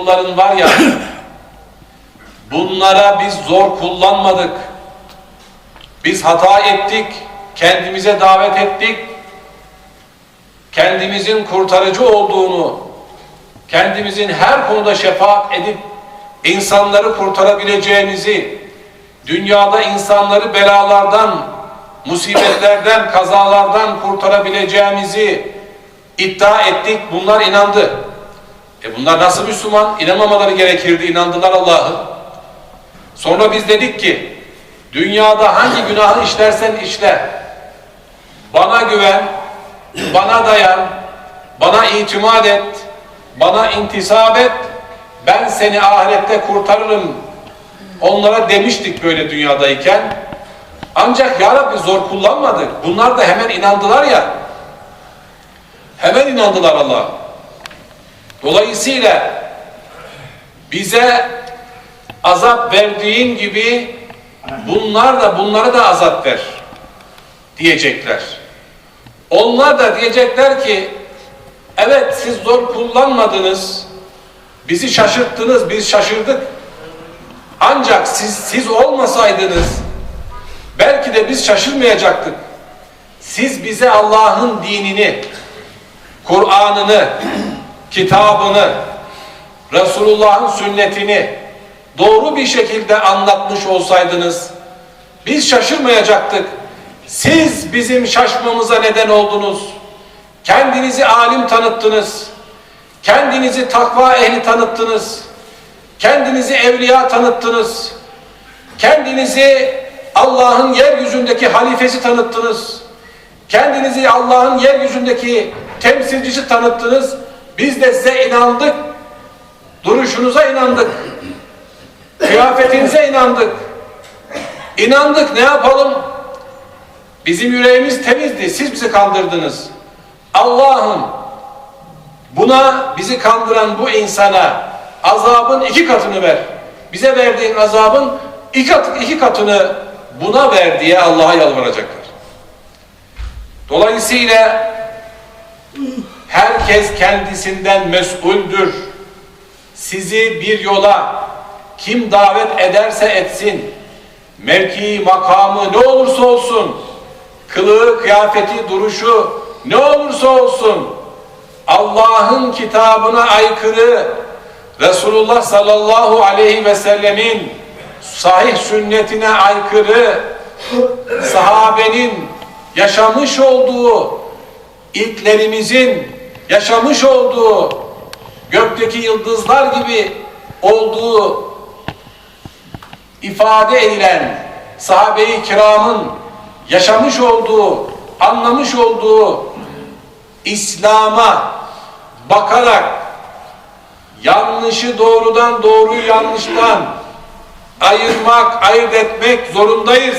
yolların var ya bunlara biz zor kullanmadık. Biz hata ettik, kendimize davet ettik. Kendimizin kurtarıcı olduğunu, kendimizin her konuda şefaat edip insanları kurtarabileceğimizi, dünyada insanları belalardan, musibetlerden, kazalardan kurtarabileceğimizi iddia ettik. Bunlar inandı. E bunlar nasıl Müslüman? İnanmamaları gerekirdi. inandılar Allah'ı. Sonra biz dedik ki dünyada hangi günahı işlersen işle. Bana güven, bana dayan, bana itimat et, bana intisap et. Ben seni ahirette kurtarırım. Onlara demiştik böyle dünyadayken. Ancak ya Rabbi zor kullanmadık. Bunlar da hemen inandılar ya. Hemen inandılar Allah'a. Dolayısıyla bize azap verdiğin gibi bunlar da bunlara da azap ver diyecekler. Onlar da diyecekler ki evet siz zor kullanmadınız. Bizi şaşırttınız, biz şaşırdık. Ancak siz siz olmasaydınız belki de biz şaşırmayacaktık. Siz bize Allah'ın dinini, Kur'an'ını, kitabını, Resulullah'ın sünnetini doğru bir şekilde anlatmış olsaydınız biz şaşırmayacaktık. Siz bizim şaşmamıza neden oldunuz. Kendinizi alim tanıttınız. Kendinizi takva ehli tanıttınız. Kendinizi evliya tanıttınız. Kendinizi Allah'ın yeryüzündeki halifesi tanıttınız. Kendinizi Allah'ın yeryüzündeki temsilcisi tanıttınız. Biz de size inandık. Duruşunuza inandık. Kıyafetinize inandık. İnandık ne yapalım? Bizim yüreğimiz temizdi. Siz bizi kandırdınız. Allah'ım buna bizi kandıran bu insana azabın iki katını ver. Bize verdiğin azabın iki, kat, iki katını buna ver diye Allah'a yalvaracaklar. Dolayısıyla herkes kendisinden mesuldür. Sizi bir yola kim davet ederse etsin, mevki, makamı ne olursa olsun, kılığı, kıyafeti, duruşu ne olursa olsun, Allah'ın kitabına aykırı, Resulullah sallallahu aleyhi ve sellemin sahih sünnetine aykırı, sahabenin yaşamış olduğu, ilklerimizin yaşamış olduğu, gökteki yıldızlar gibi olduğu ifade edilen sahabe-i kiramın yaşamış olduğu, anlamış olduğu İslam'a bakarak yanlışı doğrudan doğruyu yanlıştan ayırmak, ayırt etmek zorundayız.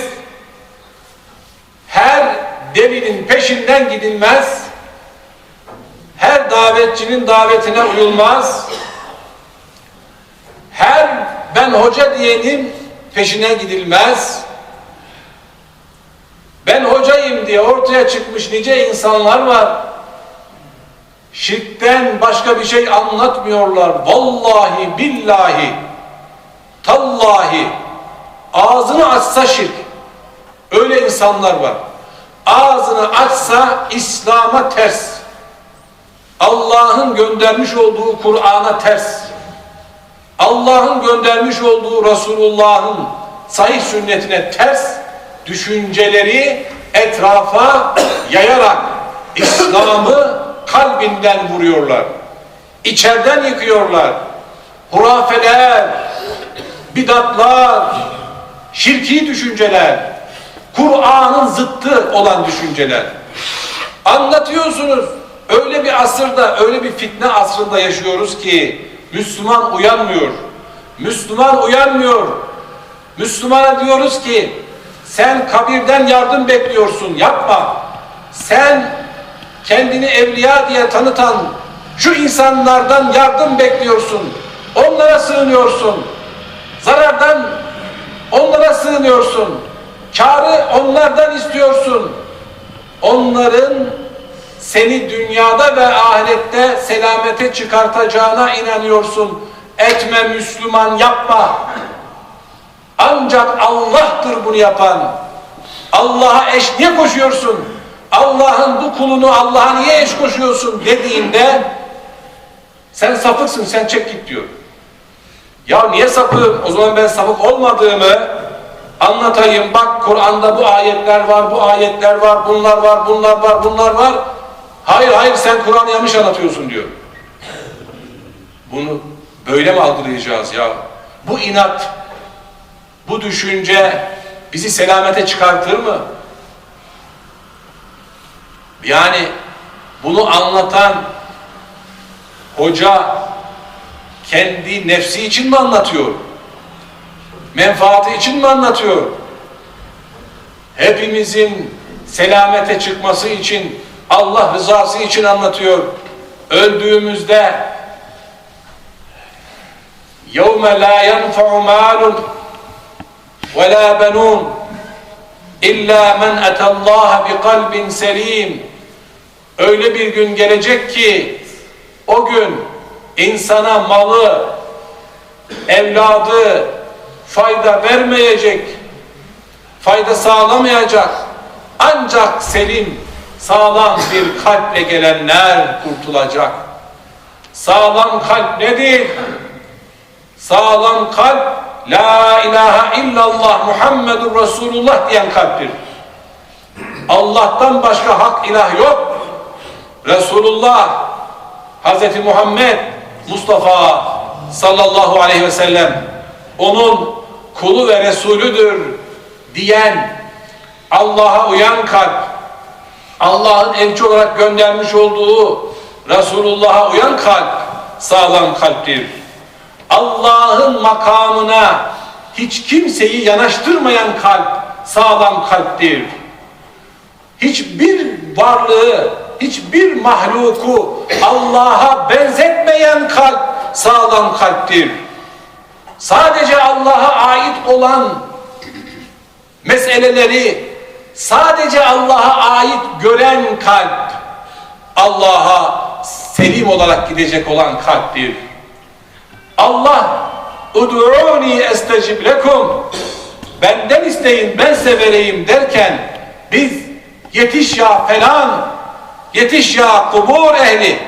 Her delinin peşinden gidilmez. Her davetçinin davetine uyulmaz. Her ben hoca diyenin peşine gidilmez. Ben hocayım diye ortaya çıkmış nice insanlar var. Şirkten başka bir şey anlatmıyorlar. Vallahi billahi tallahi ağzını açsa şirk. Öyle insanlar var. Ağzını açsa İslam'a ters. Allah'ın göndermiş olduğu Kur'an'a ters. Allah'ın göndermiş olduğu Resulullah'ın sahih sünnetine ters düşünceleri etrafa yayarak İslam'ı kalbinden vuruyorlar. İçeriden yıkıyorlar. Hurafeler, bidatlar, şirki düşünceler, Kur'an'ın zıttı olan düşünceler. Anlatıyorsunuz. Öyle bir asırda, öyle bir fitne asrında yaşıyoruz ki Müslüman uyanmıyor. Müslüman uyanmıyor. Müslümana diyoruz ki sen kabirden yardım bekliyorsun. Yapma. Sen kendini evliya diye tanıtan şu insanlardan yardım bekliyorsun. Onlara sığınıyorsun. Zarardan onlara sığınıyorsun. Karı onlardan istiyorsun. Onların seni dünyada ve ahirette selamete çıkartacağına inanıyorsun. etme Müslüman yapma. Ancak Allah'tır bunu yapan. Allah'a eş niye koşuyorsun? Allah'ın bu kulunu Allah'a niye eş koşuyorsun dediğinde sen sapıksın sen çek git diyor. Ya niye sapığım? O zaman ben sapık olmadığımı anlatayım. Bak Kur'an'da bu ayetler var, bu ayetler var, bunlar var, bunlar var, bunlar var. Hayır hayır sen Kur'an'ı yanlış anlatıyorsun diyor. Bunu böyle mi algılayacağız ya? Bu inat, bu düşünce bizi selamete çıkartır mı? Yani bunu anlatan hoca kendi nefsi için mi anlatıyor? Menfaati için mi anlatıyor? Hepimizin selamete çıkması için, Allah rızası için anlatıyor. Öldüğümüzde يَوْمَ لَا يَنْفَعُ مَالٌ وَلَا بَنُونَ İlla men etallaha bi kalbin selim. Öyle bir gün gelecek ki o gün insana malı, evladı fayda vermeyecek, fayda sağlamayacak. Ancak selim, sağlam bir kalple gelenler kurtulacak. Sağlam kalp nedir? Sağlam kalp La ilahe illallah Muhammedur Resulullah diyen kalptir. Allah'tan başka hak ilah yok. Resulullah Hazreti Muhammed Mustafa sallallahu aleyhi ve sellem onun kulu ve Resulüdür diyen Allah'a uyan kalp Allah'ın elçi olarak göndermiş olduğu Resulullah'a uyan kalp sağlam kalptir. Allah'ın makamına hiç kimseyi yanaştırmayan kalp sağlam kalptir. Hiçbir varlığı, hiçbir mahluku Allah'a benzetmeyen kalp sağlam kalptir. Sadece Allah'a ait olan meseleleri sadece Allah'a ait gören kalp Allah'a selim olarak gidecek olan kalptir. Allah Ud'uni estecib lekum Benden isteyin ben size vereyim derken biz yetiş ya falan yetiş ya kubur ehli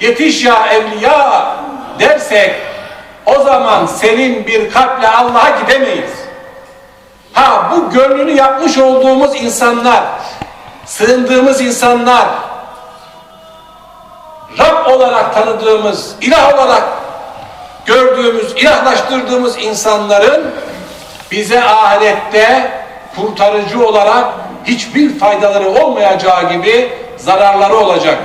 yetiş ya evliya dersek o zaman senin bir kalple Allah'a gidemeyiz. Ha bu gönlünü yapmış olduğumuz insanlar, sığındığımız insanlar, Rab olarak tanıdığımız, ilah olarak gördüğümüz, ilahlaştırdığımız insanların bize ahirette kurtarıcı olarak hiçbir faydaları olmayacağı gibi zararları olacak.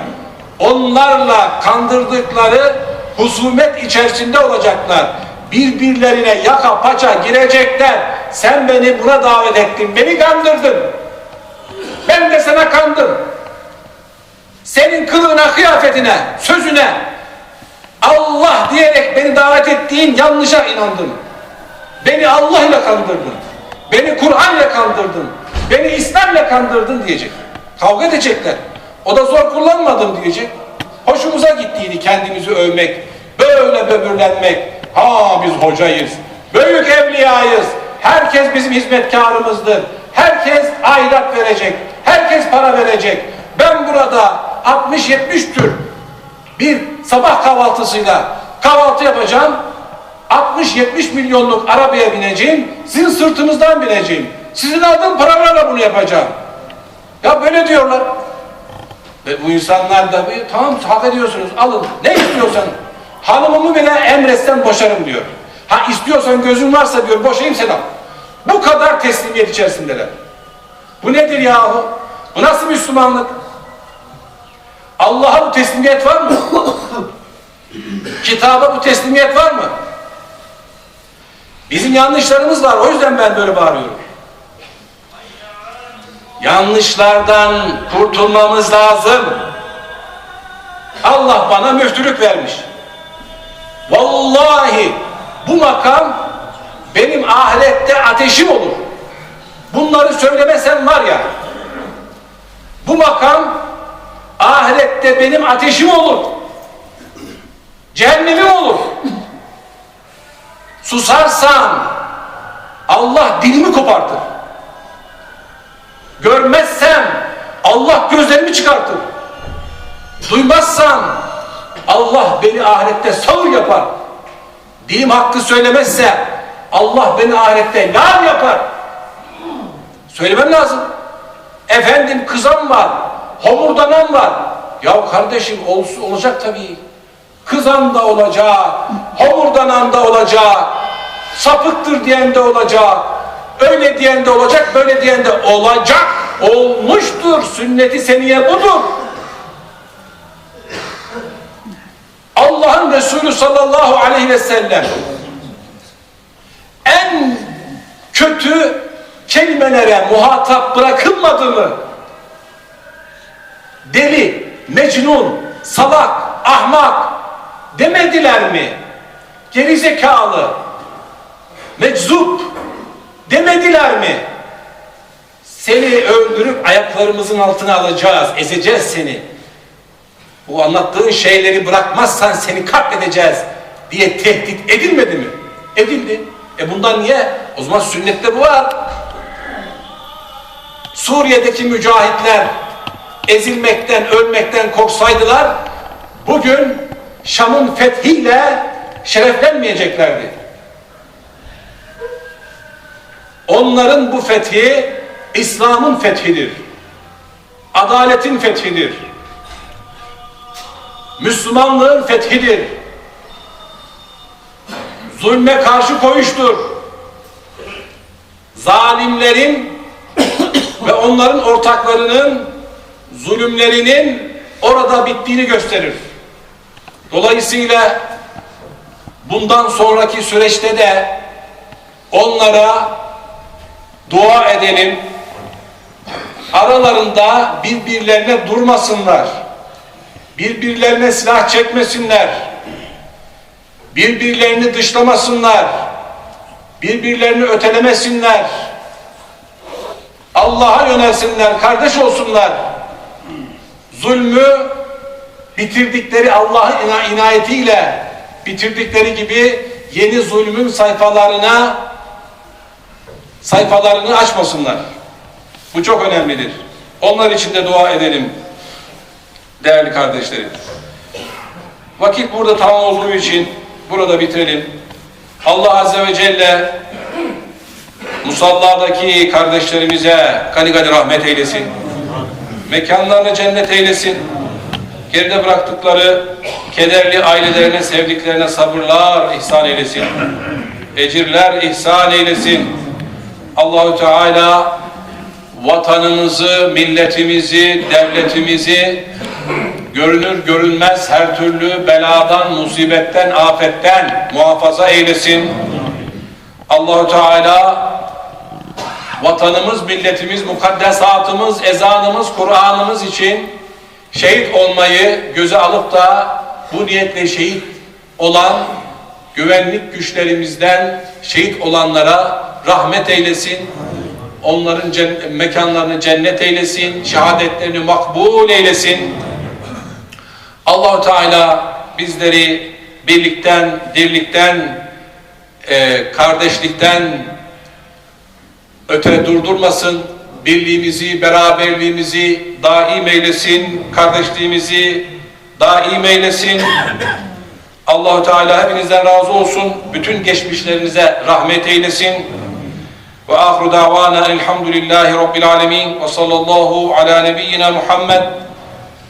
Onlarla kandırdıkları husumet içerisinde olacaklar. Birbirlerine yaka paça girecekler. Sen beni buna davet ettin, beni kandırdın. Ben de sana kandım. Senin kılığına, kıyafetine, sözüne, Allah diyerek beni davet ettiğin yanlışa inandım. Beni Allah ile kandırdın. Beni Kur'an ile kandırdın. Beni İslam ile kandırdın diyecek. Kavga edecekler. O da zor kullanmadım diyecek. Hoşumuza gittiydi kendimizi övmek. Böyle böbürlenmek. Ha biz hocayız. Büyük evliyayız. Herkes bizim hizmetkarımızdır. Herkes aidat verecek. Herkes para verecek. Ben burada 60-70 tür bir sabah kahvaltısıyla kahvaltı yapacağım. 60-70 milyonluk arabaya bineceğim. Sizin sırtınızdan bineceğim. Sizin aldığım paralarla bunu yapacağım. Ya böyle diyorlar. Ve bu insanlar da tamam hak ediyorsunuz alın. Ne istiyorsan. Hanımımı bile emretsen boşarım diyor. Ha istiyorsan gözün varsa diyor boşayayım sen al. Bu kadar teslimiyet içerisindeler. Bu nedir yahu? Bu nasıl Müslümanlık? Allah'a bu teslimiyet var mı? Kitaba bu teslimiyet var mı? Bizim yanlışlarımız var. O yüzden ben böyle bağırıyorum. Yanlışlardan kurtulmamız lazım. Allah bana müftülük vermiş. Vallahi bu makam benim ahirette ateşim olur. Bunları söylemesem var ya bu makam ahirette benim ateşim olur. Cehennemim olur. susarsam Allah dilimi kopartır. Görmezsem Allah gözlerimi çıkartır. Duymazsam Allah beni ahirette sağır yapar. Dilim hakkı söylemezse Allah beni ahirette lar yapar. Söylemem lazım. Efendim kızan var, homurdanan var. Ya kardeşim olsun, olacak tabii. Kızan da olacak, homurdanan da olacak, sapıktır diyen de olacak, öyle diyen de olacak, böyle diyen de olacak. Olmuştur, sünneti seniye budur. Resulü sallallahu aleyhi ve sellem en kötü kelimelere muhatap bırakılmadı mı? Deli, mecnun, salak, ahmak demediler mi? Gerizekalı, meczup demediler mi? Seni öldürüp ayaklarımızın altına alacağız, ezeceğiz seni. Bu anlattığın şeyleri bırakmazsan seni katledeceğiz diye tehdit edilmedi mi? Edildi. E bundan niye? O zaman sünnette bu var. Suriye'deki mücahitler ezilmekten, ölmekten korksaydılar bugün Şam'ın fethiyle şereflenmeyeceklerdi. Onların bu fethi İslam'ın fethidir. Adaletin fethidir. Müslümanlığın fethidir. Zulme karşı koyuştur. Zalimlerin ve onların ortaklarının zulümlerinin orada bittiğini gösterir. Dolayısıyla bundan sonraki süreçte de onlara dua edelim. Aralarında birbirlerine durmasınlar. Birbirlerine silah çekmesinler. Birbirlerini dışlamasınlar. Birbirlerini ötelemesinler. Allah'a yönelsinler, kardeş olsunlar. Zulmü bitirdikleri Allah'ın ina inayetiyle bitirdikleri gibi yeni zulmün sayfalarına sayfalarını açmasınlar. Bu çok önemlidir. Onlar için de dua edelim. Değerli kardeşlerim. Vakit burada tamam olduğu için burada bitirelim. Allah Azze ve Celle musalladaki kardeşlerimize gani gani rahmet eylesin. Mekanlarını cennet eylesin. Geride bıraktıkları kederli ailelerine, sevdiklerine sabırlar ihsan eylesin. Ecirler ihsan eylesin. Allahu Teala vatanımızı, milletimizi, devletimizi görünür görünmez her türlü beladan, musibetten, afetten muhafaza eylesin. Allahu Teala vatanımız, milletimiz, mukaddesatımız, ezanımız, Kur'an'ımız için şehit olmayı göze alıp da bu niyetle şehit olan güvenlik güçlerimizden şehit olanlara rahmet eylesin. Onların cen- mekanlarını cennet eylesin, şehadetlerini makbul eylesin. Allahu Teala bizleri birlikten, dirlikten, e, kardeşlikten öte durdurmasın. Birliğimizi, beraberliğimizi daim eylesin. Kardeşliğimizi daim eylesin. Allahu Teala hepinizden razı olsun. Bütün geçmişlerinize rahmet eylesin. Ve ahru davana elhamdülillahi rabbil alemin ve sallallahu ala nebiyyina Muhammed